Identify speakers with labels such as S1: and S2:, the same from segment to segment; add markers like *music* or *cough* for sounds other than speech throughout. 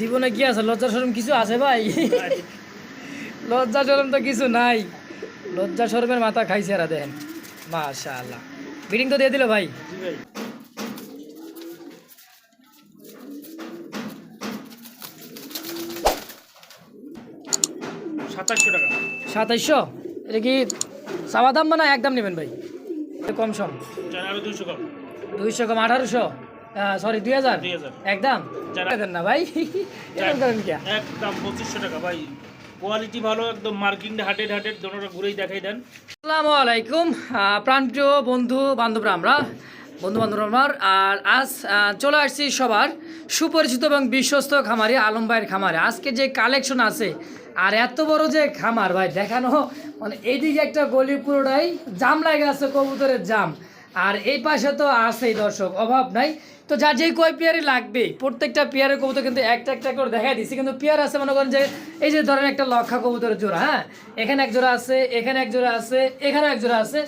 S1: জীবনে কি আছে? লজ্জা শরম কিছু আছে ভাই? লজ্জা শরম তো কিছু নাই। লজ্জা শরমের মাথা খাইছে এরা দেন মাশাআল্লাহ। বিডিং তো দিয়ে দিল ভাই।
S2: সাতাশশো টাকা।
S1: সাতাইশশো এটা কি সাবা দাম না একদম নেবেন ভাই? কম সম।
S2: কম।
S1: দুইশো কম আঠারোশো? সরি দুই হাজার?
S2: 2000
S1: একদম
S2: যারা-
S1: না ভাই। করেন কি?
S2: একদম পঁচিশশো টাকা ভাই। কোয়ালিটি ভালো একদম মার্কিং হাটেড হাটেড দোনোটা ঘুরেই দেখাই দেন।
S1: আসসালামু আলাইকুম। প্রাণপ্রিয় বন্ধু বান্ধবরা আমরা বন্ধু বান্ধব আমার। আর আজ চলে আসছি সবার সুপরিচিত এবং বিশ্বস্ত খামারি আলম ভাইয়ের খামারে। আজকে যে কালেকশন আছে আর এত বড় যে খামার ভাই দেখানো মানে এইদিকে একটা গলি পুরোটাই জাম লাগে আছে কবুতরের জাম। আর এই পাশে তো আছেই দর্শক, অভাব নাই। তো যার যেই কয় পেয়ারই লাগবে প্রত্যেকটা পেয়ারের কবুতর কিন্তু একটা একটা করে দেখাই দিচ্ছি কিন্তু পেয়ার আছে মনে করেন যে, এই যে ধরেন একটা লক্ষা কবুতরের জোড়া হ্যাঁ? এখানে এক জোড়া আছে, এখানে এক জোড়া আছে, এখানে এক জোড়া আছে,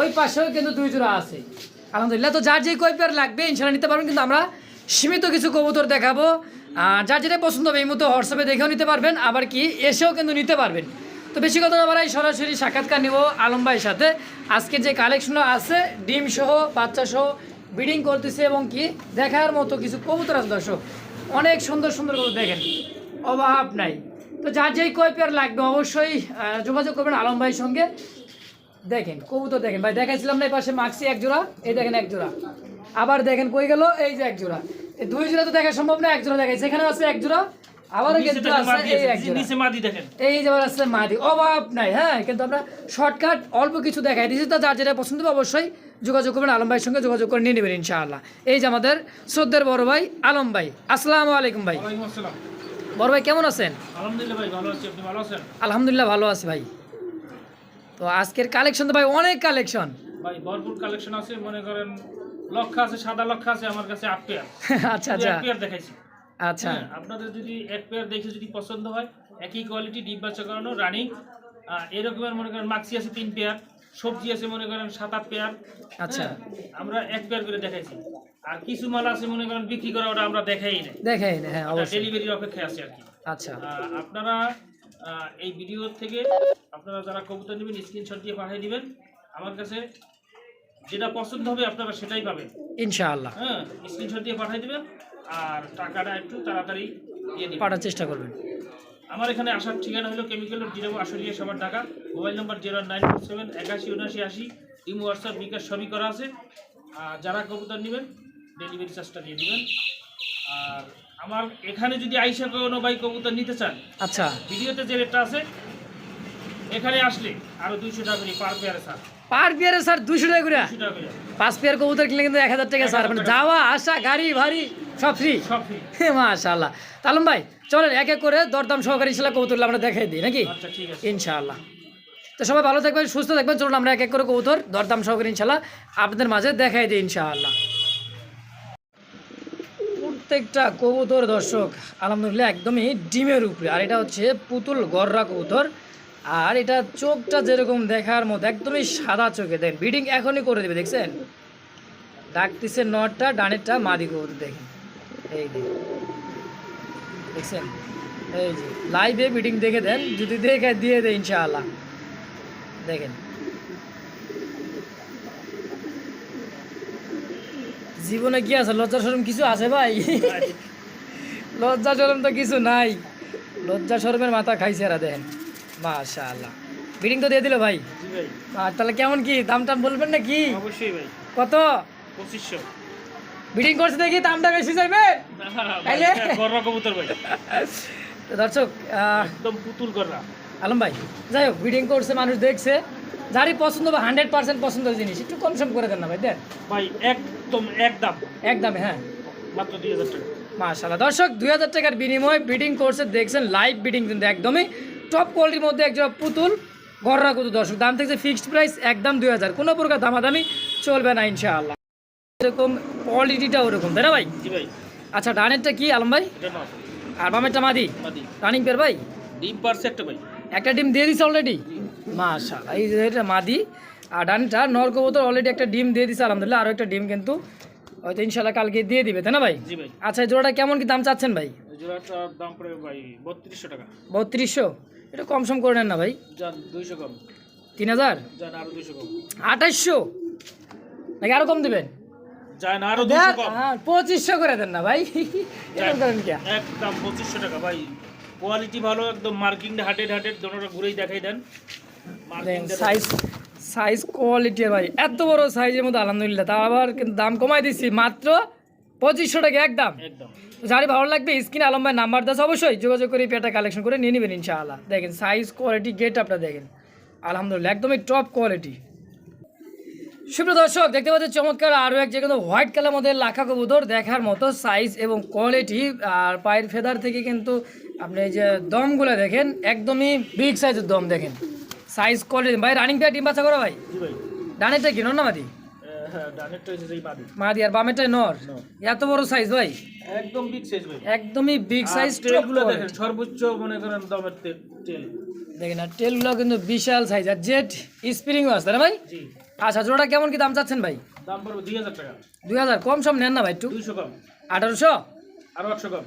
S1: ওই পাশেও কিন্তু দুই জোড়া আছে। আলহামদুলিল্লাহ, তো যার যেই কয় পেয়ার লাগবে ইনশাল্লাহ নিতে পারবেন, কিন্তু আমরা সীমিত কিছু কবুতর দেখাবো। আর যার যেটা পছন্দ হবে, এই মতো হোয়াটসঅ্যাপে দেখেও নিতে পারবেন, আবার কি, এসেও কিন্তু নিতে পারবেন। তো বেশি কথা বাড়াই, সরাসরি সাক্ষাৎকার নিব আলম ভাইয়ের সাথে। আজকে যে কালেকশনটা আছে, ডিম সহ, বাচ্চা সহ ব্রিডিং করতেছে এবং কি দেখার মতো কিছু কবুতর আছে দর্শক। অনেক সুন্দর সুন্দর কবুতর দেখেন, অভাব নাই। তো যার যেই কয় পেয়ার লাগবে অবশ্যই যোগাযোগ করবেন আলম ভাইয়ের সঙ্গে। দেখেন, কবুতর দেখেন, ভাই দেখাইছিলাম না এই পাশে মাক্সি এক জোড়া, এই দেখেন এক জোড়া। আবার দেখেন কই গেল, এই যে এক জোড়া। দুই জোড়া তো দেখা সম্ভব না, এক জোড়া দেখাইছে। এখানে আছে এক জোড়া আবারও কিন্তু এই
S2: আছে,
S1: এক জোড়া
S2: নিচে মাদি দেখেন।
S1: এই যেমন আছে মাদি অভাব নাই হ্যাঁ কিন্তু আমরা শর্টকাট অল্প কিছু দেখাই। দিয়েছি তো যার যেটা পছন্দ হবে অবশ্যই যোগাযোগ করবেন আলম ভাইয়ের সঙ্গে যোগাযোগ করে নিয়ে নেবেন ইনশাআল্লাহ। এই যে আমাদের শ্রদ্ধের বড় ভাই আলম ভাই। আসসালামু আলাইকুম ভাই। বড় ভাই কেমন আছেন?
S2: আলহামদুলিল্লাহ ভাই ভালো আছি। আপনি ভালো আছেন?
S1: আলহামদুলিল্লাহ ভালো আছি ভাই। তো আজকের কালেকশন তো ভাই অনেক কালেকশন
S2: ভাই ভরপুর কালেকশন আছে মনে করেন লক্ষ আছে সাদা লক্ষ আছে আমার কাছে আট পেয়ার *laughs*
S1: আচ্ছা আচ্ছা।
S2: পেয়ার দেখাইছি।
S1: আচ্ছা।
S2: হ্যাঁ, আপনাদের যদি এক পেয়ার দেখে যদি পছন্দ হয় একই কোয়ালিটি ডিম বাচ্চা করানো রানিং এরকমের মনে করেন মাক্সি আছে তিন পেয়ার সবজি আছে মনে করেন সাত আট পেয়ার
S1: আচ্ছা।
S2: হ্যাঁ, আমরা এক পেয়ার করে দেখাইছি। আর কিছু মাল আছে মনে করেন বিক্রি করা ওটা আমরা দেখাই নাই।
S1: দেখাই না, হ্যাঁ অবশ্যই।
S2: ডেলিভারির অপেক্ষায় আছে আর কি।
S1: আচ্ছা।
S2: আপনারা এই ভিডিও থেকে আপনারা যারা কবুতর নেবেন স্ক্রিনশট দিয়ে পাঠিয়ে দিবেন। আমার কাছে যেটা পছন্দ হবে আপনারা সেটাই পাবেন।
S1: ইনশাআল্লাহ।
S2: হ্যাঁ স্ক্রিনশট দিয়ে পাঠিয়ে দিবেন। আর টাকাটা একটু তাড়াতাড়ি দিয়ে
S1: পাঠার চেষ্টা করবেন।
S2: আমার এখানে আসার ঠিকানা হলো কেমিক্যাল জিরো আশুলিয়া সবার টাকা mobile number zero nine four seven একাশি উনআশি আশি ইমো হোয়াটসঅ্যাপ বিকাশ সবই করা আছে। আর যারা কবুতর নেবেন ডেলিভারি চার্জটা দিয়ে দিবেন। আর আমার এখানে যদি আইসা কোনো ভাই কবুতর নিতে চান
S1: আচ্ছা।
S2: ভিডিওতে যে রেটটা আছে এখানে আসলে আরও দুইশো টাকা করে পার পেয়ারে স্যার
S1: পার পেয়ারে স্যার দুশো টাকা করে? পাঁচ পেয়ার কবুতর কিনলে কিন্তু এক হাজার টাকা স্যার মানে যাওয়া আসা গাড়ি ভাড়ি সব ফ্রি
S2: সব ফ্রি
S1: মাশাআল্লাহ। তালম ভাই চলেন এক এক করে দরদাম সহকারে ইনশাল্লাহ কবুতর আমরা দেখাই দিই নাকি?
S2: আচ্ছা ঠিক আছে।
S1: ইনশাআল্লাহ। তো সবাই ভালো থাকবেন সুস্থ থাকবেন চলুন আমরা এক এক করে কবুতর দরদাম সহকারে ইনশাল্লাহ আপনাদের মাঝে দেখাই দিই ইনশাআল্লাহ। প্রত্যেকটা কবুতর দর্শক আলহামদুলিল্লাহ একদমই ডিমের উপরে। আর এটা হচ্ছে পুতুল গররা কবুতর। আর এটা চোখটা যেরকম দেখার মতো একদমই সাদা চোখে। দেখেন বিডিং এখনই করে দেবে দেখছেন? ডাকতেছে নটটা ডানেরটা মাদি কবুতর দেখেন। এই দেখছেন? এই যে লাইভে মিটিং দেখে দেন যদি দেখে দিয়ে দেয় ইনশাআল্লাহ। দেখেন। জীবনে কি আছে? লজ্জা শরম কিছু আছে ভাই? লজ্জা শরম তো কিছু নাই। লজ্জা শরমের মাথা খাইছে এরা দেখেন। মাশাআল্লাহ। বিডিং তো দিয়ে দিল ভাই? আর তাহলে কেমন কি? দাম টাম বলবেন না কি
S2: অবশ্যই ভাই।
S1: কত?
S2: পঁচিশশো।
S1: বিডিং করছে দেখি দামটা বেশি যাইবে *laughs* তাইলে?
S2: গররা কবুতর ভাই।
S1: তো দর্শক
S2: একদম পুতুল গররা।
S1: আলম ভাই যাই হোক বিডিং করছে মানুষ দেখছে। যারই পছন্দ হবে হান্ড্রেড পার্সেন্ট পছন্দের জিনিস একটু কম সম করে দেন না ভাই দেন।
S2: ভাই একদম একদম।
S1: একদমে হ্যাঁ।
S2: মাত্র দুই হাজার টাকা।
S1: মাশাল্লাহ দর্শক দুই হাজার টাকার বিনিময়ে বিডিং করছে দেখছেন লাইভ বিডিং কিন্তু একদমই। টপ কোয়ালিটির মধ্যে একজন পুতুল গররা কুতু দর্শক দাম থাকছে ফিক্সড প্রাইস একদম দুই হাজার। কোনো প্রকার দামাদামি চলবে না ইনশাআল্লাহ। এরকম কোয়ালিটিটা ওরকম তাই না ভাই?
S2: জি ভাই।
S1: আচ্ছা ডানেরটা কি? আলম ভাই? আর বামেরটা মাদি? রানিং পেয়ার ভাই?
S2: ডিম পারছে একটা ভাই।
S1: একটা ডিম দিয়ে দিছে অলরেডি মাশাআল্লাহ এই যে এটা মাদি। আর ডানটা নর কবুতর অলরেডি একটা ডিম দিয়ে দিছে আলহামদুলিল্লাহ। আরও একটা ডিম কিন্তু হয়তো ইনশাল্লাহ কালকে দিয়ে দিবে তাই না ভাই?
S2: জি ভাই।
S1: আচ্ছা এই জোড়াটা কেমন কি দাম চাচ্ছেন ভাই?
S2: জোড়াটার দাম পড়ে ভাই বত্রিশশো টাকা।
S1: বত্রিশশো? এটা কম সম করে নেন না ভাই?
S2: দুইশো কম।
S1: তিন হাজার? আঠাশশো নাকি আরও কম দেবেন?
S2: আরও কম।
S1: হ্যাঁ পঁচিশশো করে দেন না ভাই। এরকম করেন কে?
S2: একদম পঁচিশশো টাকা ভাই। কোয়ালিটি ভালো একদম মার্কিং হাটেড হাটেড দোনোটা ঘুরেই দেখাই দেন।
S1: সাইজ সাইজ কোয়ালিটি ভাই। এত বড় সাইজের মধ্যে আলহামদুলিল্লাহ তা আবার কিন্তু দাম কমাই দিচ্ছি মাত্র পঁচিশশো টাকা একদম।
S2: একদম।
S1: যারই ভালো লাগবে স্ক্রিন আলম ভাই নাম্বার দাস অবশ্যই যোগাযোগ করে পেটা কালেকশন করে নিয়ে নেবেন ইনশাআল্লাহ। দেখেন সাইজ কোয়ালিটি গেট আপটা দেখেন। আলহামদুলিল্লাহ একদমই টপ কোয়ালিটি সুপ্রিয় দর্শক দেখতে পাচ্ছেন চমৎকার আরও এক জায়গা হোয়াইট কালার মধ্যে লাখা কবুতর দেখার মতো সাইজ এবং কোয়ালিটি আর পায়ের ফেদার থেকে কিন্তু আপনি এই যে দমগুলো দেখেন একদমই বিগ সাইজের দম দেখেন। সাইজ কোয়ালিটি ভাই রানিং পেয়ার ডিম বাচ্চা করো ভাই। ডানেরটা কি না মাদি?
S2: হ্যাঁ বাদি
S1: মাদি। আর বামেরটাই নর। এত বড় সাইজ ভাই।
S2: একদম বিগ সাইজ ভাই।
S1: একদমই বিগ সাইজ
S2: টেলগুলো দেখেন সর্বোচ্চ মনে করেন দামের তে-
S1: দেখেন আর টেলগুলো কিন্তু বিশাল সাইজ আর জেট স্প্রিংও আছে না ভাই?
S2: জি।
S1: আচ্ছা জোড়াটা কেমন কি দাম চাচ্ছেন ভাই?
S2: দাম পড়বে দুই হাজার টাকা।
S1: দুই হাজার কম সম নেন না ভাই একটু।
S2: দুইশো কম।
S1: আঠারোশো?
S2: আরও একশো কম।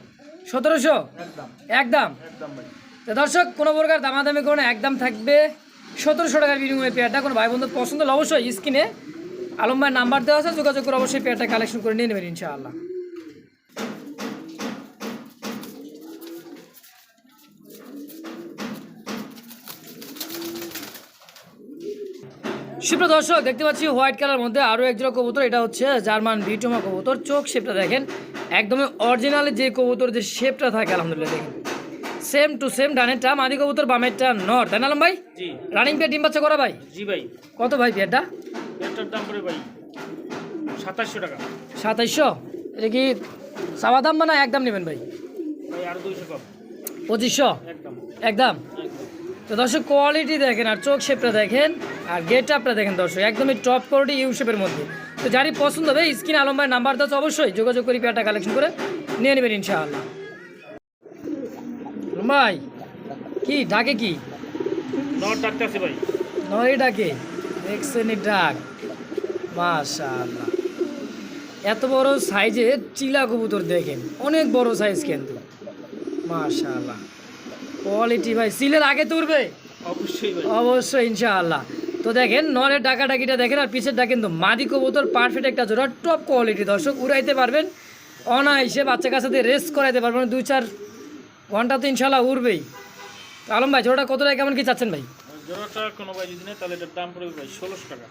S1: সতেরোশো?
S2: একদম।
S1: একদম?
S2: একদম ভাই।
S1: তো দর্শক কোনো প্রকার দামাদামি কোনো একদম থাকবে। সতেরোশো টাকার বিনিময়ে পেয়ারটা কোনো ভাই বন্ধু পছন্দ হলে অবশ্যই স্ক্রিনে আলম ভাইয়ের নাম্বার দেওয়া আছে যোগাযোগ করে অবশ্যই পেয়ারটা কালেকশন করে নিয়ে নেবেন ইনশাআল্লাহ। সুপ্রিয় দর্শক দেখতে পাচ্ছি হোয়াইট কালার মধ্যে আরও এক জোড়া কবুতর। এটা হচ্ছে জার্মান বিটমা কবুতর। চোখ শেপটা দেখেন একদমই অরিজিনাল যে কবুতর যে শেপটা থাকে আলহামদুলিল্লাহ দেখেন। সেম টু সেম ডানের ডানেরটা মাদি কবুতর বামেরটা নর। তাই না আলম ভাই? রানিং পেয়ে ডিম বাচ্চা করা ভাই?
S2: জি ভাই।
S1: কত ভাই পেয়ারটা
S2: এটার দাম পড়ে ভাই সাতাশশো টাকা।
S1: সাতাইশশো? এটা কি সাবা দাম বা না একদম নেবেন ভাই?
S2: ভাই আর দুইশো কম।
S1: পঁচিশশো?
S2: একদম।
S1: একদম তো দর্শক কোয়ালিটি দেখেন আর চোখ শেপটা দেখেন আর গেট আপটা দেখেন দর্শক একদমই টপ কোয়ালিটি ইউ শেপের মধ্যে। তো যারই পছন্দ হবে স্ক্রিন আলম ভাই নাম্বার দাও অবশ্যই যোগাযোগ করি পেয়ারটা কালেকশন করে নিয়ে নেবেন ইনশাআল্লাহ। ভাই কি ডাকে কি?
S2: ভাই।
S1: নয় ডাকে? দেখছেন ডাক। মাশাআল্লাহ। এত বড় সাইজের চিলা কবুতর দেখেন অনেক বড় সাইজ কিন্তু। মাশাআল্লাহ। কোয়ালিটি ভাই সিলের আগে তুলবে
S2: অবশ্যই
S1: অবশ্যই ইনশাআল্লাহ। তো দেখেন নরের ডাকা ডাকিটা দেখেন আর পিছের ডাক কিন্তু মাদি কবুতর পারফেক্ট একটা জোড়া টপ কোয়ালিটি দর্শক উড়াইতে পারবেন অনায়াসে বাচ্চা কাচ্চাদের রেস্ট করাইতে পারবেন দুই চার ঘণ্টা তো ইনশাল্লাহ উড়বেই। আলম ভাই জোড়াটা কত টাকা কেমন কি চাচ্ছেন ভাই?
S2: জোড়াটা কোনো ভাই যদি নেয় তাহলে এটার দাম পড়বে ভাই ষোলোশো টাকা।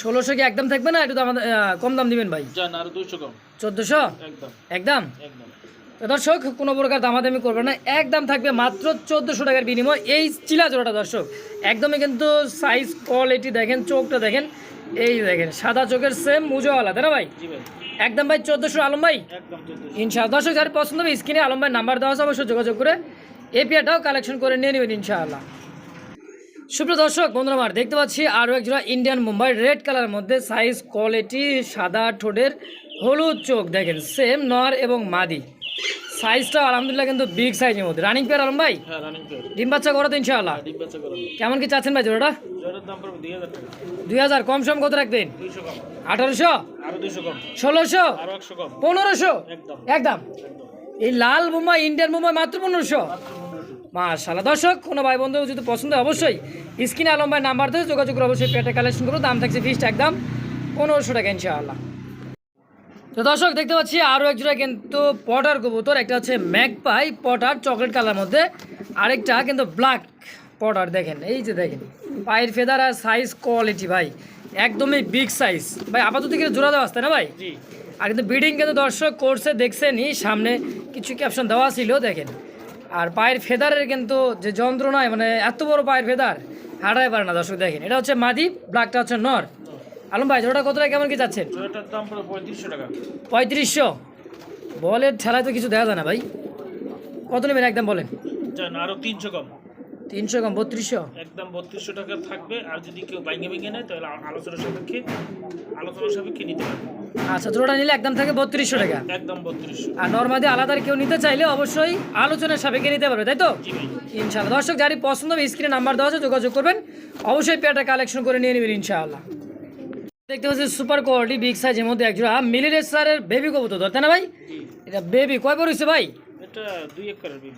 S1: ষোলোশো কি একদম থাকবে না? একটু আমাদের কম দাম দিবেন ভাই।
S2: আর দুইশো কম।
S1: চোদ্দোশো?
S2: একদম?
S1: একদম। তো দর্শক কোনো প্রকার দামাদামি করবে না। একদম থাকবে মাত্র চোদ্দোশো টাকার বিনিময়। এই চিলা জোড়াটা দর্শক একদমই কিন্তু সাইজ কোয়ালিটি দেখেন চোখটা দেখেন। এই দেখেন সাদা চোখের সেম মুজোওয়ালা তাই না ভাই? একদম ভাই। চোদ্দোশো আলম ভাই? ইনশাআল্লাহ। দর্শক যার পছন্দ হবে স্ক্রিনে আলম ভাই নাম্বার দেওয়া আছে অবশ্যই যোগাযোগ করে এপিআরটাও কালেকশন করে নিয়ে নেবেন ইনশাআল্লাহ। সুপ্রিয় দর্শক বন্ধুরা আমার দেখতে পাচ্ছি আরও এক জোড়া ইন্ডিয়ান মুম্বাই রেড কালারের মধ্যে সাইজ কোয়ালিটি সাদা ঠোঁটের হলুদ চোখ। দেখেন সেম নর এবং মাদি। সাইজটা আলহামদুলিল্লাহ কিন্তু বিগ সাইজের মধ্যে। রানিং পেয়ার আলম ভাই?
S2: হ্যাঁ রানিং পেয়ার
S1: ডিম বাচ্চা করো তো ইনশাআল্লাহ।
S2: ডিম বাচ্চা করো।
S1: কেমন কি চাচ্ছেন ভাই জোড়াটা?
S2: জোড়ার দাম পড়বে দুই হাজার টাকা।
S1: কম সম কত রাখবেন?
S2: কম।
S1: আঠারোশো?
S2: আরও দুইশো কম।
S1: ষোলোশো?
S2: আরও একশো কম।
S1: পনেরোশো?
S2: একদম।
S1: একদম। এই লাল মুম্বাই ইন্ডিয়ান মুম্বাই মাত্র পনেরোশো? মাশাল্লাহ দর্শক কোনো ভাই বন্ধু যদি পছন্দ হয় অবশ্যই স্ক্রিনে আলম ভাই নাম্বার দিয়ে যোগাযোগ করে অবশ্যই পেটে কালেকশন করো দাম থাকছে ফিসটা একদম পনেরোশো টাকা ইনশাআল্লাহ। তো দর্শক দেখতে পাচ্ছি আরও এক জোড়া কিন্তু পটার কবুতর। একটা হচ্ছে ম্যাকপাই পটার চকলেট কালার মধ্যে। আরেকটা কিন্তু ব্ল্যাক পটার দেখেন এই যে দেখেন। পায়ের ফেদার আর সাইজ কোয়ালিটি ভাই। একদমই বিগ সাইজ ভাই আপাতত কিন্তু জোড়া দেওয়া আসতে না ভাই? আর কিন্তু বিডিং কিন্তু দর্শক কোর্সে দেখছেনই সামনে কিছু ক্যাপশন দেওয়া ছিল দেখেন। আর পায়ের ফেদারের কিন্তু যে যন্ত্রণায় মানে এত বড় পায়ের ফেদার হাঁটাই পারে না দর্শক দেখেন। এটা হচ্ছে মাদি ব্ল্যাকটা হচ্ছে নর আলম ভাই জোড়াটা কত টাকা কেমন কি যাচ্ছেন
S2: জোড়াটার দাম পড়বে পঁয়ত্রিশশো টাকা।
S1: পঁয়ত্রিশশো? বলের ঠেলায় তো কিছু দেখা যায় না ভাই। কত নেবেন একদম বলেন?
S2: আরও তিনশো কম।
S1: তিনশো কম বত্রিশশো?
S2: একদম বত্রিশশো টাকা থাকবে আর যদি কেউ বাইঙ্গে ভেঙে নেয় তাহলে আ- আলোচনা সাপেক্ষে আলোচনা সাপেক্ষে নিতে পারবে।
S1: আচ্ছা জোড়াটা নিলে একদম থাকে বত্রিশশো টাকা।
S2: একদম বত্রিশশো।
S1: আর নর্মাদি আলাদা কেউ নিতে চাইলে অবশ্যই আলোচনার সাপেক্ষে নিতে পারবে তাই তো? ইনশাআল্লাহ। দর্শক যারই পছন্দ হবে স্ক্রিনে নাম্বার দেওয়া আছে যোগাযোগ করবেন। অবশ্যই পেয়ারটা কালেকশন করে নিয়ে নেবেন ইনশাআল্লাহ। দেখতে পাচ্ছি সুপার কোয়ালিটি বিগ সাইজের মধ্যে একজন একজোড়া মিলিরেসারের বেবি কবুতর তাই না ভাই? এটা বেবি কয় বড় হয়েছে ভাই?
S2: এটা দুই এক বেবি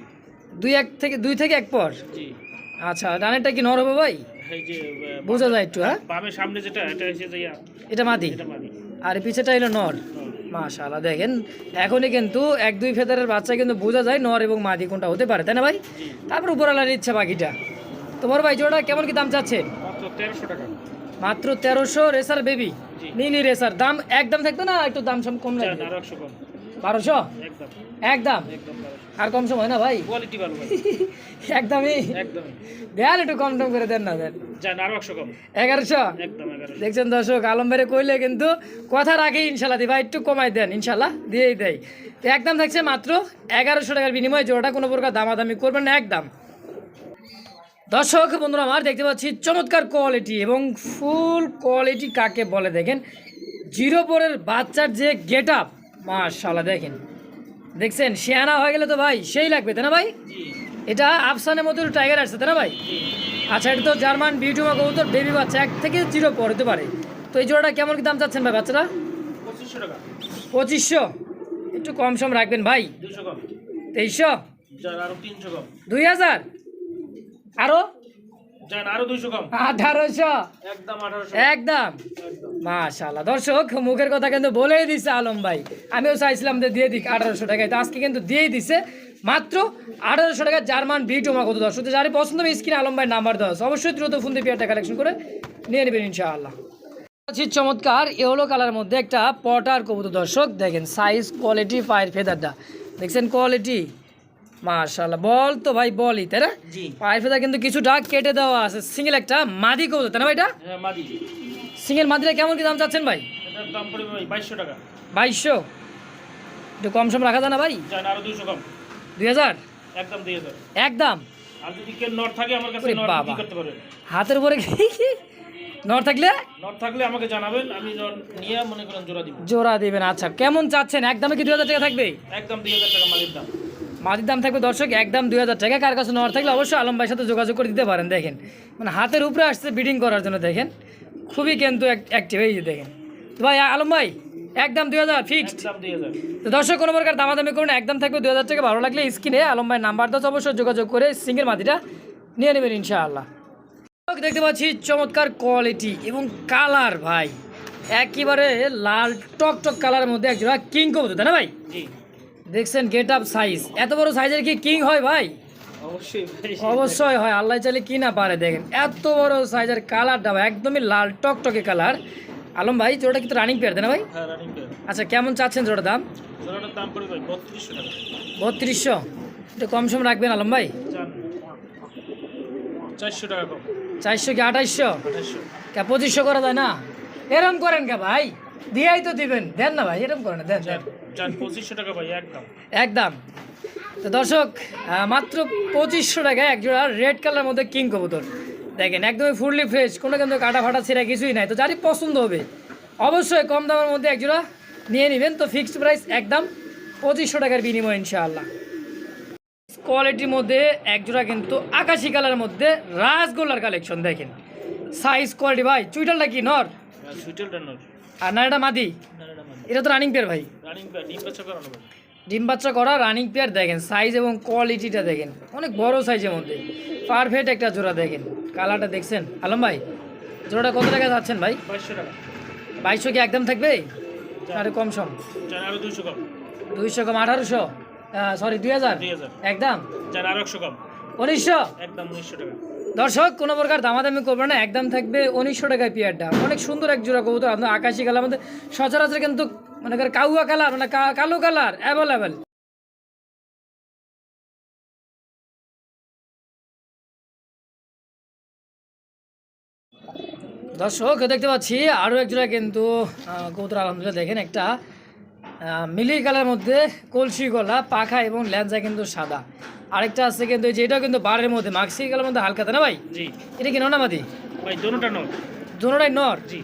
S1: দুই এক থেকে দুই থেকে এক পর? আচ্ছা ডানেরটা কি নর হবে ভাই? বোঝা যায় একটু হ্যাঁ?
S2: বামের সামনে যেটা এটা হচ্ছে
S1: এটা মাদি? আর পিছেটা হলো নর? মাশাআল্লাহ দেখেন এখনই কিন্তু এক দুই ফেদারের বাচ্চা কিন্তু বোঝা যায় নর এবং মাদি কোনটা হতে পারে তাই না ভাই? তারপর উপরালার ইচ্ছা বাকিটা। তোমার ভাই জোড়া কেমন কি দাম চাচ্ছেন?
S2: মাত্র তেরোশো টাকা।
S1: মাত্র তেরোশো রেসার বেবি। Mini racer. দাম একদম থাকতো না? একটু দাম সম কম লাগবে
S2: কম।
S1: বারোশো?
S2: একদম।
S1: আর কম সময় না ভাই?
S2: কোয়ালিটি ভালো *laughs*
S1: একদমই। দেন একটু কম টম করে দেন না দেন এগারোশো? দেখছেন দর্শক আলম ভাইরে কইলে কিন্তু কথা রাখে ইনশাল্লাহ দিবা একটু কমাই দেন ইনশাল্লাহ দিয়েই দেয় তো একদম থাকছে মাত্র এগারোশো টাকার বিনিময়ে জোড়াটা কোনো প্রকার দামাদামি করবেন না একদম। দর্শক বন্ধুরা আমার দেখতে পাচ্ছি চমৎকার কোয়ালিটি এবং ফুল কোয়ালিটি কাকে বলে দেখেন? জিরো পরের বাচ্চার যে গেট আপ মাশাল্লাহ দেখেন। দেখছেন? শেয়ানা হয়ে গেলে তো ভাই সেই লাগবে তাই না ভাই? এটা আফসানের মতো টাইগার আসছে তাই না ভাই? আচ্ছা এটা তো জার্মান বিউটি বিউটিমা কবুতর বেবি বাচ্চা এক থেকে জিরো পর হতে পারে। তো এই জোড়াটা কেমন কি দাম চাচ্ছেন ভাই বাচ্চারা?
S2: পঁচিশশো টাকা।
S1: পঁচিশশো? একটু কম সম রাখবেন ভাই। তেইশশো? দুই হাজার?
S2: আরও?
S1: আঠারোশো।
S2: একদম
S1: মাশাল্লাহ দর্শক মুখের কথা কিন্তু বলেই দিছে আলম ভাই। আমিও চাইছিলাম যে দিয়ে দিক আঠারোশো টাকায়। তো আজকে কিন্তু দিয়েই দিছে। মাত্র আঠারোশো টাকা জার্মান বিউটিমা কত দর্শক? তো যারা পছন্দ হবে স্ক্রিনে আলম ভাই নাম্বার দেওয়া অবশ্যই দ্রুত ফোন দিয়ে পেয়ারটা কালেকশন করে নিয়ে নেবেন ইনশাআল্লাহ। আছি চমৎকার ইয়েলো কালার মধ্যে একটা পটার কবুতর দর্শক। দেখেন সাইজ কোয়ালিটি পায়ের ফেদারটা দেখছেন কোয়ালিটি মার্শাল্লাহ বল তো ভাই বলই তাই না? ফেদার কিন্তু কিছুটা কেটে দেওয়া আছে। সিঙ্গেল একটা মাদি কবুতর তাই না ভাইটা
S2: হ্যাঁ
S1: সিঙ্গেল মাদিটা কেমন কি দাম চাচ্ছেন ভাই?
S2: এটার দাম পড়বে ভাই বাইশশো টাকা।
S1: বাইশশো? একটু কম সম রাখা যায় না ভাই?
S2: যান আরও দুইশো কম।
S1: দুই হাজার?
S2: একদম দুই হাজার।
S1: একদম
S2: আর যদি কেউ নট থাকে আমার কাছে
S1: বাবা।
S2: করতে পারবেন
S1: হাতের উপরে নর থাকলে?
S2: নট থাকলে আমাকে জানাবেন আমি নিয়ে মনে করেন জোড়া দিব।
S1: জোড়া দিবেন আচ্ছা। কেমন চাচ্ছেন? একদমে কি দুই হাজার টাকা থাকবে?
S2: একদম দুই হাজার টাকা মালির দাম।
S1: মাটির দাম থাকবে দর্শক একদম দুই হাজার টাকা। কার কাছে নর থাকলে অবশ্যই আলম ভাইয়ের সাথে যোগাযোগ করে দিতে পারেন দেখেন। মানে হাতের উপরে আসছে বিডিং করার জন্য দেখেন। খুবই কিন্তু অ্যাক্টিভ এই যে দেখেন। তো ভাই আলম ভাই একদম দুই হাজার ফিক্সড তো দর্শক কোনো প্রকার দামাদামি করুন একদম থাকবে দুই হাজার টাকা। ভালো লাগলে স্ক্রিনে আলম ভাই নাম্বার দশ অবশ্যই যোগাযোগ করে সিঙ্গেল মাটিটা নিয়ে নেবেন ইনশাআল্লাহ। দেখতে পাচ্ছি চমৎকার কোয়ালিটি এবং কালার ভাই। একেবারে লাল টক টক কালারের মধ্যে একজোড়া কিং কবুতর তাই না ভাই? দেখছেন গেট আপ সাইজ এত বড় সাইজের কি কিং হয় ভাই?
S2: অবশ্যই
S1: হয় আল্লাহ চাইলে কি না পারে দেখেন। এত বড় সাইজের কালারটা ভাই একদমই লাল টকটকে কালার আলম ভাই জোড়াটা কিন্তু রানিং পেয়ার তাই না ভাই?
S2: হ্যাঁ
S1: আচ্ছা কেমন চাচ্ছেন জোড়ার দাম?
S2: বত্রিশশো
S1: একটু কম সম রাখবেন আলম ভাই।
S2: চারশো টাকা
S1: চারশো কি আঠাইশশো? পঁচিশশো করা যায় না? এরম করেন কে ভাই? দিয়াই তো দিবেন দেন না ভাই এরকম করেন না, দেন দেন।
S2: চান চান পঁচিশশো টাকা ভাই একদম।
S1: একদম। তো দর্শক মাত্র পঁচিশশো টাকায় এক জোড়া রেড কালার মধ্যে কিং কবুতর। দেখেন একদমই ফুললি ফ্রেশ কোনো কিন্তু কাটা ফাটা ছিঁড়া কিছুই নাই। তো যারই পছন্দ হবে অবশ্যই কম দামের মধ্যে এক জোড়া নিয়ে নেবেন। তো ফিক্সড প্রাইস একদম পঁচিশশো টাকার বিনিময় ইনশাআল্লাহ। কোয়ালিটির মধ্যে এক জোড়া কিন্তু আকাশি কালারের মধ্যে রাসগোল্লার কালেকশন দেখেন। সাইজ কোয়ালিটি ভাই চুইটালটা কি নর?
S2: সুইটেল ডানোর
S1: আর নারীটা মাদি।
S2: নারায়ণা মানে
S1: এটা তো রানিং পেয়ার ভাই।
S2: ডিম বাচ্চা
S1: করা রানিং পেয়ার দেখেন সাইজ এবং কোয়ালিটিটা দেখেন। অনেক বড় সাইজের মধ্যে। পারফেক্ট একটা জোড়া দেখেন। কালারটা দেখছেন? আলম ভাই জোড়াটা কত টাকা যাচ্ছেন ভাই?
S2: বাইশশো টাকা।
S1: বাইশশো কি একদম থাকবে? আরে কম সম।
S2: দুইশো কম।
S1: দুইশো কম আঠারোশো? সরি দুই হাজার? একদম? উনিশশো?
S2: একদম উনিশশো টাকা।
S1: দর্শক, কোনো প্রকার দামাদামি করবে না, একদম থাকবে উনিশশো টাকায় পেয়ারটা। অনেক সুন্দর এক জোড়া কবুতর, আপনার আকাশি কালার মধ্যে। সচরাচর কিন্তু মনে করেন কাউয়া কালার মানে কালো কালার অ্যাভেলেবেল দর্শক, দেখতে পাচ্ছি আরও এক জোড়া কিন্তু কবুতর আলহামদুলিল্লাহ দেখেন একটা মিলি কালার মধ্যে কলসি গলা, পাখা এবং ল্যাঞ্জা কিন্তু সাদা। আরেকটা আছে কিন্তু এই যে এটাও কিন্তু বারের মধ্যে। মাক্সি কালার মধ্যে হালকা না ভাই?
S2: জি।
S1: এটা কি ননামাদি
S2: ভাই দোনোটা নট
S1: দুটোটাই নর?
S2: জি।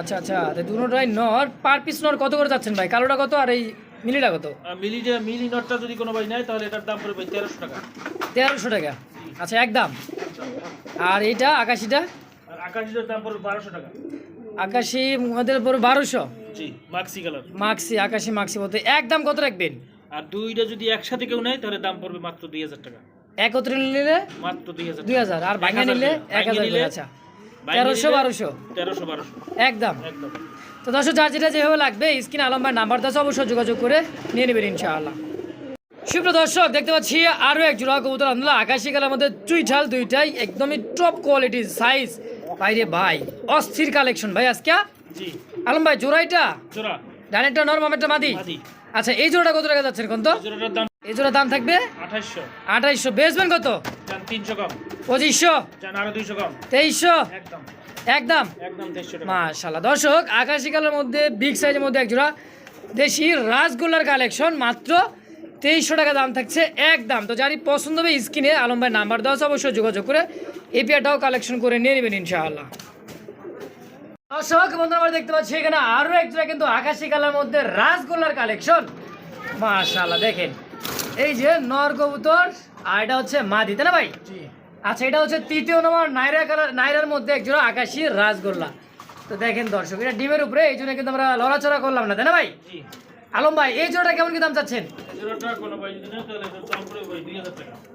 S1: আচ্ছা আচ্ছা তো দুটোটাই নর। পার পিস নর কত করে যাচ্ছেন ভাই? কালোটা কত আর এই মিলিটা কত?
S2: আর মিলিটা মিলি নটটা যদি কোনো ভাই নেয় তাহলে এটার দাম পড়বে তেরোশো টাকা।
S1: তেরোশো টাকা। আচ্ছা একদম আর এইটা আকাশিটা?
S2: আর আকাশিটার দাম পড়বে বারোশো টাকা।
S1: আকাশি আমাদের পরে বারোশো।
S2: জি মাক্সি কালার
S1: মাক্সি আকাশি মাক্সি বলতে একদম কত রাখবেন?
S2: আর দুইটা যদি একসাথে কেউ নেয় তাহলে দাম পড়বে মাত্র দুই হাজার টাকা।
S1: একত্রে নিলে?
S2: মাত্র দুই হাজার
S1: দুই হাজার। আর ভাঙা নিলে? এক হাজার আচ্ছা। তেরোশো বারোশো।
S2: তেরোশো বারোশো।
S1: একদম।
S2: একদম।
S1: তো দর্শক যার যেটা যেভাবে লাগবে স্ক্রিন আলম ভাই নাম্বার আছে অবশ্যই যোগাযোগ করে নিয়ে নেবেন ইনশাআল্লাহ। সুপ্রিয় দর্শক দেখতে পাচ্ছি আরও এক জোড়া কবুতর আনলো। আকাশি কালার মধ্যে দুই ঝাল দুইটাই একদমই টপ কোয়ালিটি সাইজ বাইরে ভাই অস্থির কালেকশন ভাই আজকে আলম ভাই জোড়াইটা
S2: জোড়া।
S1: ডানেরটা নর মামেরটা মাদি?
S2: মাদি।
S1: আচ্ছা এই জোড়াটা কত টাকা যাচ্ছেন কোন তো
S2: এই জোড়াটার দাম
S1: জোড়া দাম থাকবে?
S2: আঠাশশো
S1: আঠাইশশো। বেচবেন কত?
S2: তিনশো কম।
S1: পঁচিশশো।
S2: আরও দুইশো কম।
S1: তেইশশো।
S2: একদম।
S1: একদম মাশাল্লাহ দর্শক আকাশি কালার মধ্যে বিগ সাইজের মধ্যে এক জোড়া। দেশি রাসগোল্লার কালেকশন মাত্র তেইশশো টাকা দাম থাকছে একদম তো যারই পছন্দ হবে স্ক্রিনে আলম ভাই নাম্বার দেওয়া আছে অবশ্যই যোগাযোগ করে এই পেয়ারটাও কালেকশন করে নিয়ে নেবেন ইনশাআল্লাহ। দর্শক বন্ধুরা আমরা দেখতে পাচ্ছি এখানে আরও এক জোড়া কিন্তু আকাশি কালার মধ্যে রাসগোল্লার কালেকশন। মাশাল্লাহ দেখেন। এই যে নর কবুতর আর এটা হচ্ছে মাদি তাই না ভাই? আচ্ছা এটা হচ্ছে তৃতীয় নম্বর নাইরা কালার নাইরার মধ্যে একজোড়া আকাশি রাসগোল্লা। তো দেখেন দর্শক এটা ডিমের উপরে এই জন্য কিন্তু আমরা লড়াচড়া করলাম না তাই না ভাই? আলম ভাই এই জোড়াটা কেমন কি দাম চাচ্ছেন?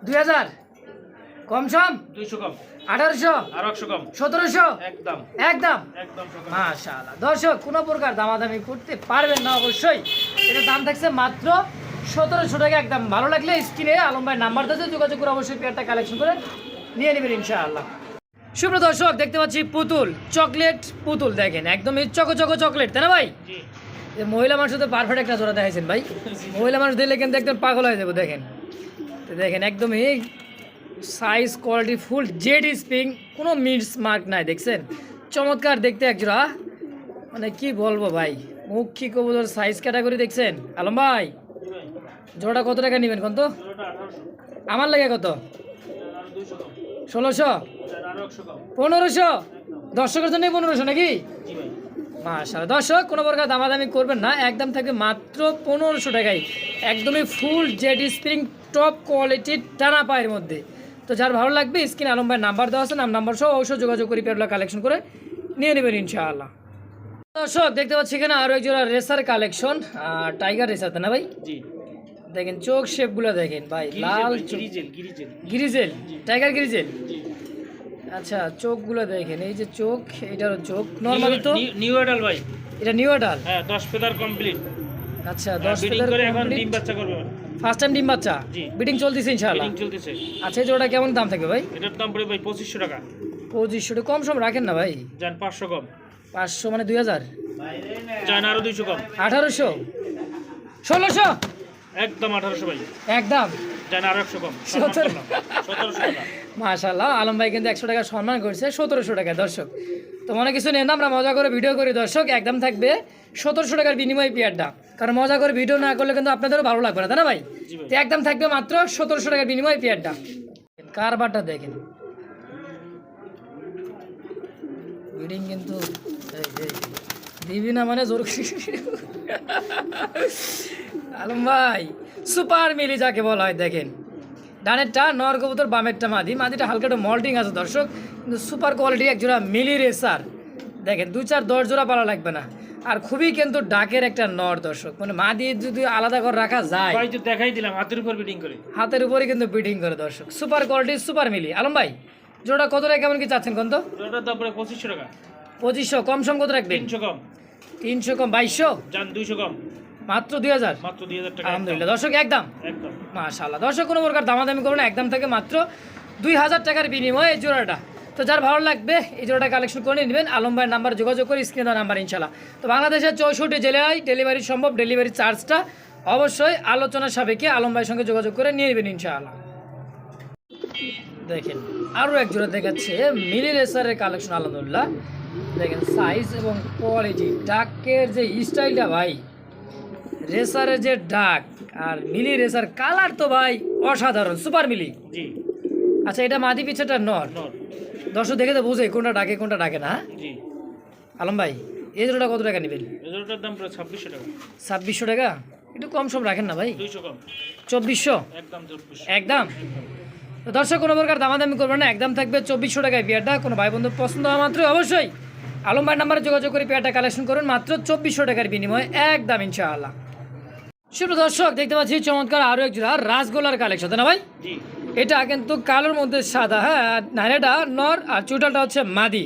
S2: দুই হাজার?
S1: কম সম?
S2: দুইশো কম।
S1: আঠারোশো?
S2: আরও একশো কম।
S1: সতেরোশো?
S2: একদম।
S1: একদম?
S2: একদম
S1: মাশাআল্লাহ। দর্শক কোনো প্রকার দামাদামি করতে পারবেন না অবশ্যই। এটা দাম থাকছে মাত্র সতেরোশো টাকা। একদম ভালো লাগলে স্ক্রিনে আলম ভাই নাম্বার দিতে যোগাযোগ করে অবশ্যই পেয়ারটা কালেকশন করে নিয়ে নেবেন ইনশাআল্লাহ। সুপ্র দর্শক দেখতে পাচ্ছি পুতুল চকলেট পুতুল দেখেন। একদমই চকো চকো চকলেট তাই না ভাই? মহিলা মানুষ তো পারফেক্ট একটা জোড়া দেখাইছেন ভাই। *laughs* মহিলা মানুষ দিলে কিন্তু একদম পাগল হয়ে যাব দেখেন। তো দেখেন একদমই size quality full Z spring কোনো মিস মার্ক নাই, দেখছেন? চমৎকার দেখতে এক জোড়া। মানে কি বলব ভাই? মুখ কি কবুতর সাইজ ক্যাটাগরি দেখছেন? আলম ভাই, জোড়াটা কত টাকা নেবেন কত আমার লাগে কত? ষোলোশো? পনেরোশো? দর্শকের জন্য পনেরোশো নাকি?
S2: ভাই
S1: দর্শক, কোনো প্রকার দামাদামি করবেন না। একদম থাকবে মাত্র পনেরোশো টাকায়। একদমই ফুল জেড স্প্রিং টপ কোয়ালিটির টানা পায়ের মধ্যে। তো যার ভালো লাগবে স্ক্রিন আলম ভাইয়ের নাম্বার দেওয়া আছে নাম নাম্বার সহ অবশ্যই যোগাযোগ করি পেয়ারগুলো কালেকশন করে নিয়ে নেবেন ইনশাআল্লাহ। দর্শক দেখতে পাচ্ছি এখানে আরও এক জোড়া রেসার কালেকশন টাইগার রেসার না ভাই?
S2: জি।
S1: দেখেন চোখ শেপগুলো দেখেন ভাই লাল
S2: গিরিজেল
S1: টাইগার গিরিজেল আচ্ছা চোখগুলো দেখেন এই যে চোখ এটারও চোখ। নর্মালি তো?
S2: নিউ এডাল ভাই।
S1: এটা নিউ আডাল
S2: হ্যাঁ দশ ফেদার কমপ্লিট
S1: আচ্ছা দশ
S2: বিডিং করে এখন ডিম বাচ্চা করবে
S1: ফার্স্ট টাইম ডিম বাচ্চা?
S2: জি।
S1: বিডিং চলতেছে ইনশাআল্লাহ।
S2: বিডিং চলতেছে।
S1: আচ্ছা এই জোড়া কেমন দাম থাকবে ভাই?
S2: এটার দাম পড়ে ভাই পঁচিশশো টাকা।
S1: পঁচিশশো টাকা। কম সম রাখেন না ভাই।
S2: যান পাঁচশো কম।
S1: পাঁচশো মানে দুই হাজার?
S2: যান আরও দুইশো কম।
S1: আঠারোশো? ষোলোশো?
S2: একদম আঠারোশো ভাই।
S1: একদম?
S2: যান আরও একশো কম।
S1: সতেরো।
S2: সতেরোশো টাকা।
S1: মাশাল্লাহ আলম ভাই কিন্তু একশো টাকা সম্মান করছে সতেরোশো টাকা দর্শক। তো মনে কিছু নেন না, আমরা মজা করে ভিডিও করি। দর্শক একদম থাকবে সতেরোশো টাকার বিনিময় পেয়ারটা কারণ মজা করে ভিডিও না করলে কিন্তু আপনাদেরও ভালো লাগবে না তাই না ভাই? তো একদম থাকবে মাত্র সতেরোশো টাকার বিনিময় পেয়ারটা কারবারটা দেখেন। বিডিং কিন্তু দিবি না মানে জোর আলম ভাই সুপার মিলি যাকে বলা হয় দেখেন। ডানেরটা নর কবুতর বামেরটা মাদি। মাদিটা হালকা একটু মল্টিং আছে দর্শক। কিন্তু সুপার কোয়ালিটি এক জোড়া মিলি রেসার দেখেন দু চার দশ জোড়া পালা লাগবে না। আর খুবই কিন্তু ডাকের একটা নর দর্শক। মানে মাদি যদি আলাদা করে রাখা যায়
S2: দেখাই দিলাম হাতের উপর বিডিং করে।
S1: হাতের উপরে কিন্তু বিডিং করে দর্শক। সুপার কোয়ালিটি সুপার মিলি। আলম ভাই জোড়া কত টাকা কেমন কি চাচ্ছেন কোন তো?
S2: ওটার দাম পঁচিশশো টাকা।
S1: পঁচিশশো কম সম কত রাখবেন?
S2: তিনশো কম।
S1: তিনশো কম বাইশশো?
S2: যান দুইশো কম।
S1: মাত্র দুই হাজার?
S2: মাত্র দুই হাজার টাকা
S1: আলহামদুলিল্লাহ। দর্শক একদম।
S2: একদম।
S1: মাশাল্লাহ দর্শক কোনো প্রকার দামাদামি করুন একদম থেকে মাত্র দুই হাজার টাকার বিনিময়ে এই জোড়াটা। তো যার ভালো লাগবে এই জোড়াটা কালেকশন করে নেবেন। আলম ভাইয়ের নাম্বার যোগাযোগ করে স্ক্রিনে দেওয়া নাম্বার ইনশাল্লাহ তো বাংলাদেশের চৌষট্টি জেলায় ডেলিভারি সম্ভব ডেলিভারি চার্জটা অবশ্যই আলোচনার সাপেক্ষে আলম ভাইয়ের সঙ্গে যোগাযোগ করে নিয়ে নেবেন ইনশাআল্লাহ। দেখেন আরও এক জোড়া দেখাচ্ছে মিলি রেসারের কালেকশন আলহামদুলিল্লাহ। দেখেন সাইজ এবং কোয়ালিটি ডাকের যে স্টাইলটা ভাই। রেসারের যে ডাক আর মিলি রেসার কালার তো ভাই অসাধারণ সুপার মিলি।
S2: জি।
S1: আচ্ছা এটা মাদি পিছাটা নর। দর্শক দেখে তো বুঝে কোনটা ডাকে কোনটা ডাকে না হ্যাঁ?
S2: জি।
S1: আলম ভাই এই জোড়াটা কত টাকা নেবেন?
S2: দাম পড়ে ছাব্বিশশো টাকা।
S1: ছাব্বিশশো টাকা? একটু কম সম রাখেন না ভাই।
S2: দুইশো কম।
S1: চব্বিশশো?
S2: একদম
S1: একদম? তো দর্শক কোনো প্রকার দামাদামি করবেন না একদম থাকবে চব্বিশশো টাকায় পেয়ারটা। কোনো ভাই বন্ধু পছন্দ হওয়া মাত্রই অবশ্যই আলম ভাই নাম্বারে যোগাযোগ করে পেয়ারটা কালেকশন করুন মাত্র চব্বিশশো টাকার বিনিময়ে। একদম ইনশাআল্লাহ। সুপ্রিয় দর্শক দেখতে পাচ্ছি চমৎকার আরও এক জোড়া রাসগোলার কালেকশন তাই না ভাই? এটা কিন্তু কালোর মধ্যে সাদা হ্যাঁ নাইরাটা নর আর চুটালটা হচ্ছে মাদি।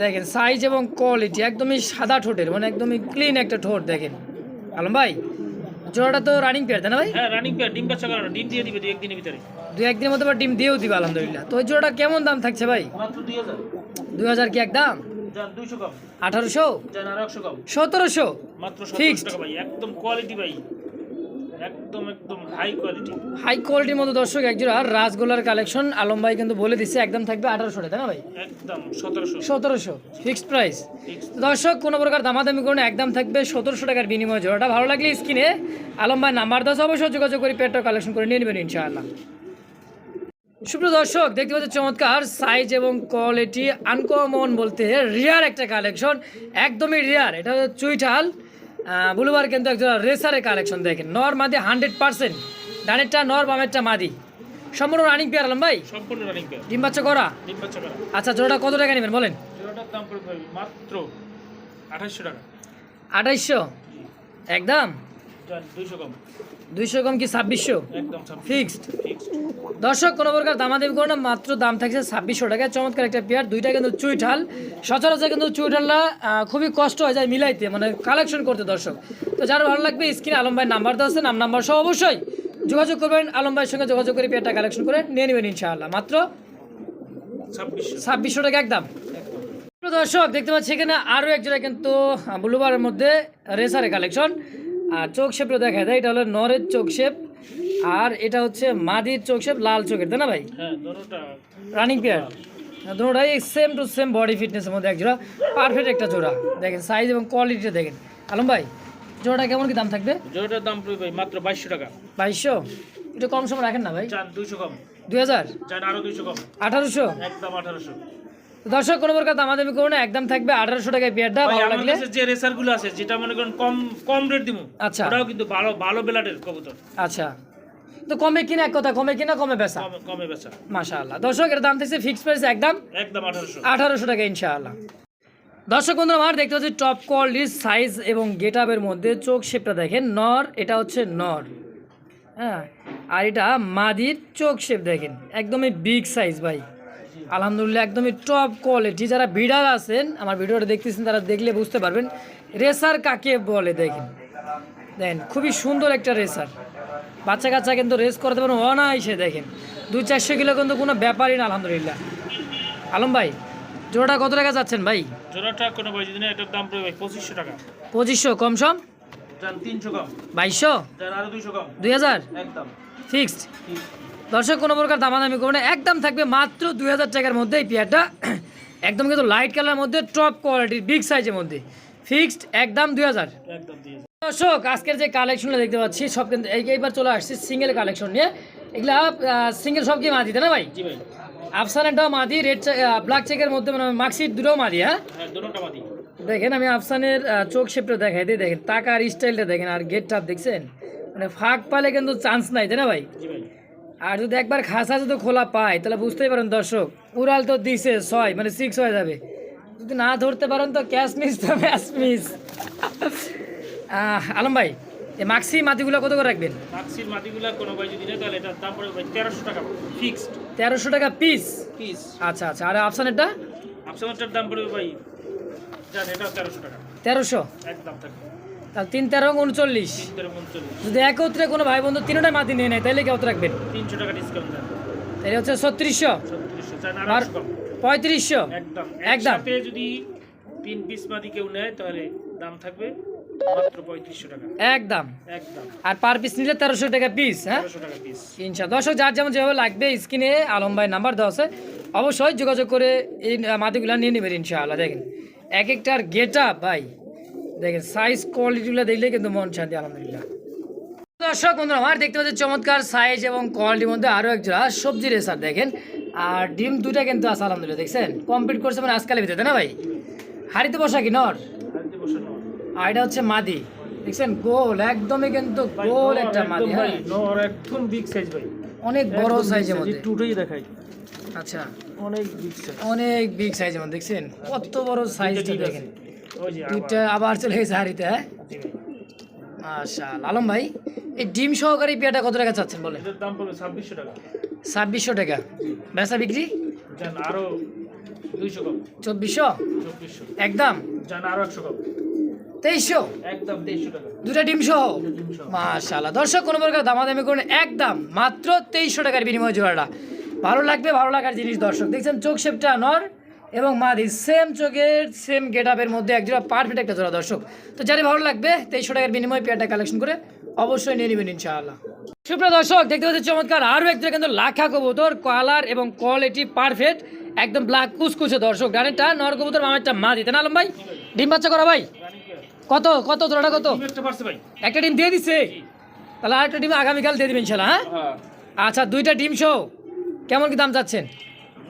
S1: দেখেন সাইজ এবং কোয়ালিটি একদমই সাদা ঠোঁটের মানে একদমই ক্লিন একটা ঠোঁট দেখেন। আলম ভাই জোড়াটা তো রানিং পেয়ার তাই না ভাই?
S2: হ্যাঁ রানিং পেয়ার ডিম বাচ্চা করানো ডিম দিয়ে দিবে দু একদিনের ভিতরে।
S1: দু একদিনের মধ্যে ডিম দিয়েও দিবে আলহামদুলিল্লাহ। তো ওই জোড়াটা কেমন দাম থাকছে ভাই?
S2: মাত্র দুই হাজার।
S1: দুই হাজার কি
S2: দুইশো কম
S1: আঠারোশো?
S2: যান আর একশো কম।
S1: সতেরোশো?
S2: মাত্র
S1: Fixed.
S2: সত্তর টাকা ভাই একদম কোয়ালিটি ভাই। একদম একদম হাই কোয়ালিটি
S1: হাই কোয়ালিটির মতো দর্শক এক জোড়া কালেকশন আলম ভাই কিন্তু বলে দিচ্ছে একদম থাকবে আঠারোশো তাই না ভাই?
S2: একদম সতেরোশো।
S1: সতেরোশো ফিক্সড প্রাইস দর্শক কোনো প্রকার দামাদামি করুন একদম থাকবে সতেরোশো টাকার বিনিময় জোড়াটা। ভালো লাগলে স্কিনে আলম ভাই নাম্বার দশ অবশ্যই যোগাযোগ করে পেটটা কালেকশন করে নিয়ে নেবেন ইনশাআল্লাহ। সুপ্রিয় দর্শক দেখতে পাচ্ছেন চমৎকার সাইজ এবং কোয়ালিটি আনকমন বলতে রিয়ার একটা কালেকশন একদমই রিয়ার এটা হচ্ছে চুইঠাল বুলুবার কিন্তু একজন রেসারের কালেকশন দেখেন। নর মাদি হান্ড্রেড পার্সেন্ট ডানেরটা নর বামেরটা মাদি। সম্পূর্ণ রানিং পেয়ার আলম ভাই?
S2: সম্পূর্ণ রানিং পেয়ার
S1: ডিম বাচ্চা করা?
S2: ডিম বাচ্চা করা।
S1: আচ্ছা জোড়াটা কত টাকা নেবেন বলেন?
S2: জোড়াটার দাম পড়বে মাত্র টাকা।
S1: একদম?
S2: যান দুইশো কম।
S1: দুইশো কম কি ছাব্বিশশো? ফিক্সড। দর্শক কোনো প্রকার দামাদামি করে না মাত্র দাম থাকছে ছাব্বিশশো টাকা চমৎকার একটা পেয়ার দুইটা কিন্তু চুইঠাল। সচরাচর কিন্তু চুইঠালটা খুবই কষ্ট হয়ে যায় মিলাইতে মানে কালেকশন করতে দর্শক। তো যার ভালো লাগবে স্ক্রিনে আলম ভাই নাম্বার দেওয়া আছে নাম নাম্বার সহ অবশ্যই যোগাযোগ করবেন। আলম ভাইয়ের সঙ্গে যোগাযোগ করে পেয়ারটা কালেকশন করে নিয়ে নেবেন ইনশাআল্লাহ। মাত্র
S2: ছাব্বিশশো।
S1: টাকা একদম। দর্শক দেখতে পাচ্ছি এখানে আরও এক জোড়া কিন্তু ব্লুবারের মধ্যে রেসারের কালেকশন আর চোখ শেপটা দেখা যায় এটা হলো নরের চোখ শেপ আর এটা হচ্ছে মাদির চোখ শেপ লাল চোখের তাই না ভাই?
S2: হ্যাঁ
S1: রানিং পেয়ার দুটোটাই সেম টু সেম বডি ফিটনেসের মধ্যে এক জোড়া পারফেক্ট একটা জোড়া। দেখেন সাইজ এবং কোয়ালিটিটা দেখেন। আলম ভাই জোড়াটা কেমন কি দাম থাকবে?
S2: জোড়াটার দাম পড়বে ভাই মাত্র বাইশশো টাকা।
S1: বাইশশো? একটু কম সময় রাখেন না ভাই।
S2: চান দুইশো কম।
S1: দুই হাজার?
S2: দুইশো কম।
S1: আঠারোশো?
S2: একদম আঠারোশো।
S1: দর্শক কোনো প্রকার দামাদামি করুন একদম থাকবে আঠারোশো টাকায় পেয়ারটা ভালো লাগলে।
S2: যে রেসারগুলো আছে যেটা মনে করেন কম কম রেট দিব
S1: আচ্ছা।
S2: ওটাও কিন্তু ভালো ভালো বেলাটের কবুতর।
S1: আচ্ছা। তো কমে কিনা এক কথা কমে কিনা কমে বেচা।
S2: কমে বেচা।
S1: মাশাআল্লাহ। দর্শক এর দাম থাকছে ফিক্সড প্রাইস একদম
S2: একদম আঠারোশো।
S1: আঠারোশো টাকা ইনশাআল্লাহ। দর্শক বন্ধুরা আমার দেখতে পাচ্ছি টপ কোয়ালিটির সাইজ এবং গেট আপের মধ্যে চোখ শেপটা দেখেন। নর এটা হচ্ছে নর। হ্যাঁ আর এটা মাদির চোখ শেপ দেখেন। একদমই বিগ সাইজ ভাই। আলহামদুলিল্লাহ একদমই টপ কোয়ালিটি যারা বিডার আছেন আমার ভিডিওটা দেখতেছেন তারা দেখলে বুঝতে পারবেন রেসার কাকে বলে দেখেন। দেখেন খুবই সুন্দর একটা রেসার বাচ্চা কাচ্চা কিন্তু রেস করতে পারেন অনায়াসে দেখেন। দুই চারশো কিলো কিন্তু কোনো ব্যাপারই না আলহামদুলিল্লাহ। আলম ভাই জোড়াটা কত টাকা যাচ্ছেন ভাই?
S2: জোড়াটা কোনো ভাই যদি না এটার দাম পড়বে ভাই পঁচিশশো টাকা।
S1: পঁচিশশো কম সম?
S2: তিনশো কম।
S1: বাইশশো? দুই হাজার?
S2: একদম।
S1: ফিক্সড দর্শক কোনো প্রকার দামাদামি করবে না। একদম থাকবে মাত্র দুই হাজার টাকার মধ্যে এই পেয়ারটা *clears throat* একদম কিন্তু লাইট কালারের মধ্যে টপ কোয়ালিটির বিগ সাইজের মধ্যে। ফিক্সড একদম দুই হাজার। দর্শক আজকের যে কালেকশনটা দেখতে পাচ্ছি সব কিন্তু এইবার চলে আসছে সিঙ্গেল কালেকশন নিয়ে। এগুলা সিঙ্গেল সব কি মাদি না ভাই? আফসানেরটাও মাদি রেড ব্ল্যাক চেকের মধ্যে মানে মার্কশিট দুটোও মাদি হ্যাঁ?
S2: হ্যাঁ
S1: দেখেন আমি আফসানের চোখ শেপটা দেখাই দিই দেখেন। টাকার স্টাইলটা দেখেন আর গেট টাপ দেখছেন? মানে ফাঁক পালে কিন্তু চান্স নাই তাই না ভাই। আর যদি একবার খাসা যদি খোলা পায় তাহলে বুঝতেই পারেন দর্শক উড়াল তো দিছে ছয় মানে সিক্স হয়ে যাবে। যদি না ধরতে পারেন তো ক্যাশ মিস তো ম্যাচ মিস আলম ভাই এই মাক্সি মাটিগুলো কত করে রাখবেন?
S2: মাক্সির মাটিগুলা কোনো ভাই যদি নেয় তাহলে এটার দাম পড়বে ভাই তেরোশো টাকা ফিক্সড
S1: তেরোশো টাকা পিস
S2: পিস
S1: আচ্ছা আচ্ছা আর আফসানেরটা
S2: দাম পড়বে ভাই জান এটাও তেরোশো টাকা।
S1: তেরোশো?
S2: একদম থাকবে
S1: তাহলে তিন তেরো উনচল্লিশ। যদি একত্রে কোনো ভাই বন্ধু তিনটাই মাটি নিয়ে নেয় তাহলে কত রাখবেন?
S2: তিনশো টাকা ডিসকাউন্ট
S1: তাহলে হচ্ছে ছত্রিশশো। আর পঁয়ত্রিশশো।
S2: একদম।
S1: একদম।
S2: যদি তিন পিস মাদি কেউ নেয় তাহলে দাম থাকবে
S1: একদম আর পার পিস নিলে তেরোশো টাকা পিস হ্যাঁ? দর্শক যার যেমন যেভাবে লাগবে স্ক্রিনে আলম ভাই নাম্বার দেওয়া আছে। অবশ্যই যোগাযোগ করে এই মাটিগুলো নিয়ে নেবেন ইনশাআল্লাহ। দেখেন এক একটার গেট আপ ভাই। দেখেন সাইজ কোয়ালিটিগুলো দেখলে কিন্তু মন শান্তি আলহামদুলিল্লাহ। দর্শক বন্ধুরা আমার দেখতে পাচ্ছি চমৎকার সাইজ এবং কোয়ালিটির মধ্যে আরও এক জোড়া সবজি রেসার দেখেন। আর ডিম দুটা কিন্তু আছে আলহামদুলিল্লাহ দেখছেন? কমপ্লিট করছে মানে আজকালের ভিতরে না ভাই? হাড়িতে বসা কি নর? আর এটা হচ্ছে মাদি দেখছেন? গোল একদমই কিন্তু গোল একটা মাদি হ্যাঁ।
S2: নর একদম বিগ সাইজ ভাই।
S1: অনেক বড় সাইজের মধ্যে।
S2: টুটেই দেখাই।
S1: আচ্ছা।
S2: অনেক বিগ সাইজ
S1: অনেক বিগ সাইজ যেমন দেখছেন? কত বড় সাইজটা দেখেন।
S2: ওই
S1: আবার। চলে গেছে হাড়িতে হ্যাঁ?
S2: ভাই
S1: আলম ভাই এই ডিম সহকারী পেয়াটা কত টাকা চাচ্ছেন বলে
S2: দাম পড়বে ছাব্বিশশো টাকা।
S1: ছাব্বিশশো টাকা। বেচা বিক্রি?
S2: আরও দুইশো কম।
S1: চব্বিশশো?
S2: চব্বিশশো।
S1: একদম?
S2: যান আরও একশো কম।
S1: তেইশশো?
S2: একদম তেইশশো টাকা।
S1: দুটা ডিম সহ?
S2: তিনশো
S1: মাশাআল্লাহ। দর্শক কোনো প্রকার দামাদামি করুন একদম মাত্র তেইশশো টাকার বিনিময় জোড়াটা। ভালো লাগবে ভালো লাগার জিনিস দর্শক। দেখছেন চোখ শেপটা নর এবং মাদি সেম চোখের সেম গেট আপের মধ্যে এক জোড়া পারফেক্ট একটা জোড়া দর্শক। তো যারই ভালো লাগবে তেইশশো টাকার বিনিময়ে পেয়ারটা কালেকশন করে অবশ্যই নিয়ে নেবেন ইনশাআল্লাহ। সুপ্রিয় দর্শক দেখতে পাচ্ছি চমৎকার আরও এক কিন্তু লাখা কবুতর কালার এবং কোয়ালিটি পারফেক্ট একদম ব্ল্যাক কুচকুচে দর্শক। ডানেরটা নর কবুতর মামেরটা মা দিতে না আলম ভাই? ডিম বাচ্চা করা ভাই? কত কত জোড়াটা কত?
S2: একটা
S1: ডিম দিয়ে দিছে? তাহলে আরেকটা ডিম আগামীকাল দিয়ে দিবেন ইনশাল্লাহ হ্যাঁ?
S2: হ্যাঁ।
S1: আচ্ছা দুইটা ডিম শো কেমন কি দাম চাচ্ছেন?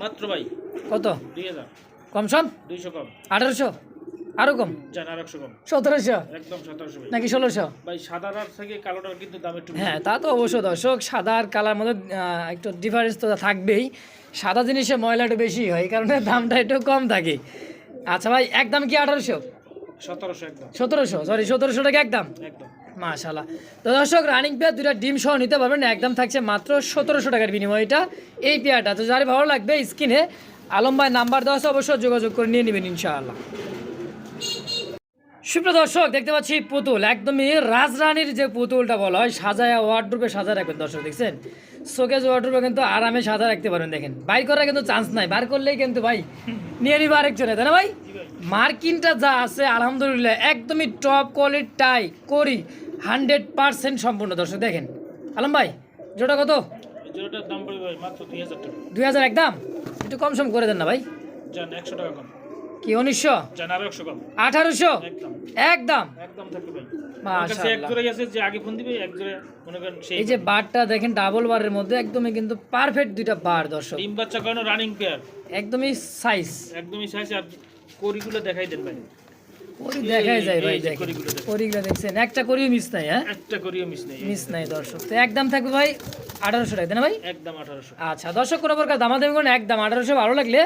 S2: মাত্র ভাই।
S1: কত?
S2: দুই হাজার।
S1: কম সম?
S2: দুইশো কম।
S1: আঠারোশো?
S2: আর কম?
S1: সতেরোশো?
S2: একদম সতেরোশো
S1: নাকি ষোলোশো?
S2: ভাই সাদার থেকে কালোটার কিন্তু দাম একটু
S1: হ্যাঁ তা তো অবশ্য দর্শক সাদা আর কালার মধ্যে একটু ডিফারেন্স তো থাকবেই। সাদা জিনিসে ময়লা একটু বেশি হয় এই কারণে দামটা একটু কম থাকে। আচ্ছা ভাই একদম কি আঠারোশো?
S2: সতেরোশো একদম।
S1: সতেরোশো? সরি সতেরোশো টাকা একদম
S2: একদম।
S1: মাশাল্লাহ তো দর্শক রানিং পেয়ার দুটা ডিম সহ নিতে পারবেন একদম থাকছে মাত্র সতেরোশো টাকার বিনিময়। এটা এই পেয়ারটা তো যার ভালো লাগবে স্ক্রিনে আলম ভাই নাম্বার দেওয়া আছে অবশ্যই যোগাযোগ করে নিয়ে নেবেন ইনশাআল্লাহ। সুপ্রিয় দর্শক দেখতে পাচ্ছি পুতুল একদমই রাজরানীর যে পুতুলটা বলা হয় সাজায় ওয়ার্ডরূপে সাজা রাখবেন দর্শক দেখছেন? শোকেজ ওয়ার্ডরূপে কিন্তু আরামে সাজা রাখতে পারেন দেখেন। বাইর করার কিন্তু চান্স নাই বার করলেই কিন্তু ভাই নিয়ে নিবে আরেকজনে তাই না ভাই? মার্কিনটা যা আছে আলহামদুলিল্লাহ একদমই টপ কোয়ালিটিটাই করি হান্ড্রেড পার্সেন্ট সম্পূর্ণ। দর্শক দেখেন। আলম ভাই জোটা কত?
S2: এই দাম পড়বে মাত্র দুই হাজার টাকা।
S1: দুই হাজার একদম? একটু কম সম করে দেন না ভাই।
S2: যান একশো টাকা কম।
S1: কি উনিশশো?
S2: যান আরও একশো কম।
S1: আঠারোশো?
S2: একদম। থাকবে ভাই।
S1: এই যে বারটা দেখেন ডাবল বারের মধ্যে একদমই কিন্তু পারফেক্ট দুইটা বার দর্শক।
S2: ডিম বাচ্চা রানিং পেয়ার
S1: একদমই সাইজ
S2: একদমই সাইজ আর করিগুলো দেখাই দেন ভাই।
S1: পরি দেখাই যায় ভাই
S2: এই যে
S1: দেখেন।
S2: করিগুলো
S1: দেখছেন। একটা করিও মিস নাই হ্যাঁ?
S2: একটা করিও মিস নেই
S1: মিস নাই দর্শক। তো একদম থাকবে ভাই আঠারোশো টাকা না ভাই?
S2: একদম আঠারোশো।
S1: আচ্ছা দর্শক কোনো প্রকার দামাদামি করুন একদম আঠারোশো। ভালো লাগলে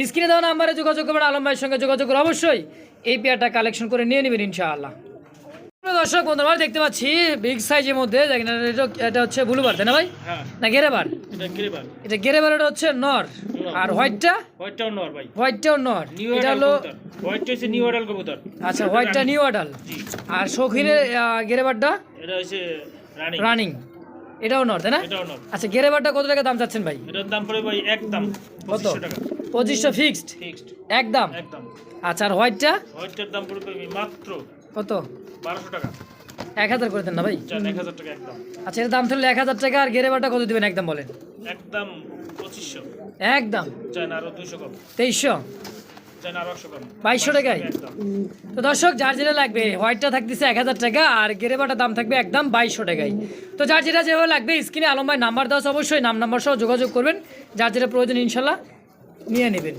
S1: স্ক্রিনে দেওয়া নাম্বারে যোগাযোগ করবেন আলম ভাইয়ের সঙ্গে যোগাযোগ করে অবশ্যই এই পেয়ারটা কালেকশন করে নিয়ে নেবেন ইনশাআল্লাহ। দর্শক বন্ধুরা দেখতে পাচ্ছি বিগ সাইজের মধ্যে দেখেন এটা- হচ্ছে তাই না ভাই? না গ্রেবার
S2: এটা গেরেবার
S1: এটা হচ্ছে নর আর হোয়াইটটা?
S2: হোয়াইটটাও নর ভাই।
S1: হোয়াইটটাও নর। এটা হলো
S2: হোয়াইটটা হচ্ছে নিউ অ্যাডাল কবুতর।
S1: আচ্ছা হোয়াইটটা নিউ আডাল আর শৌখিনের গেরেবারটা?
S2: এটা হচ্ছে রানিং
S1: রানিং এটাও নর তাই না? আচ্ছা গেরেবারটা কত টাকা দাম চাচ্ছেন ভাই?
S2: এটার দাম পড়ে ভাই একদম
S1: কত?
S2: পঁচিশশো
S1: ফিক্সড
S2: ফিক্সড
S1: একদম
S2: একদম
S1: আচ্ছা আর হোয়াইটটা?
S2: হোয়াইটটার দাম পড়বে মাত্র
S1: কত?
S2: বারোশো টাকা।
S1: এক হাজার করে দেন না ভাই?
S2: এক হাজার টাকা একদম
S1: আচ্ছা এর দাম তাহলে এক হাজার টাকা আর গেরেবারটা কত দিবেন? একদম বলেন।
S2: একদম পঁচিশশো।
S1: একদম। তেইশশো। বাইশশো টাকায়? তো দর্শক যার যেটা লাগবে হোয়াইটটা থাকতেছে এক হাজার টাকা আর গেরেবাটার দাম থাকবে একদম বাইশশো টাকায়। তো যার যেটা যেভাবে লাগবে স্ক্রিনে আলম ভাই নাম্বার দেওয়া অবশ্যই নাম নাম্বার সহ যোগাযোগ করবেন। যার যেটা প্রয়োজন ইনশাল্লাহ নিয়ে নেবেন।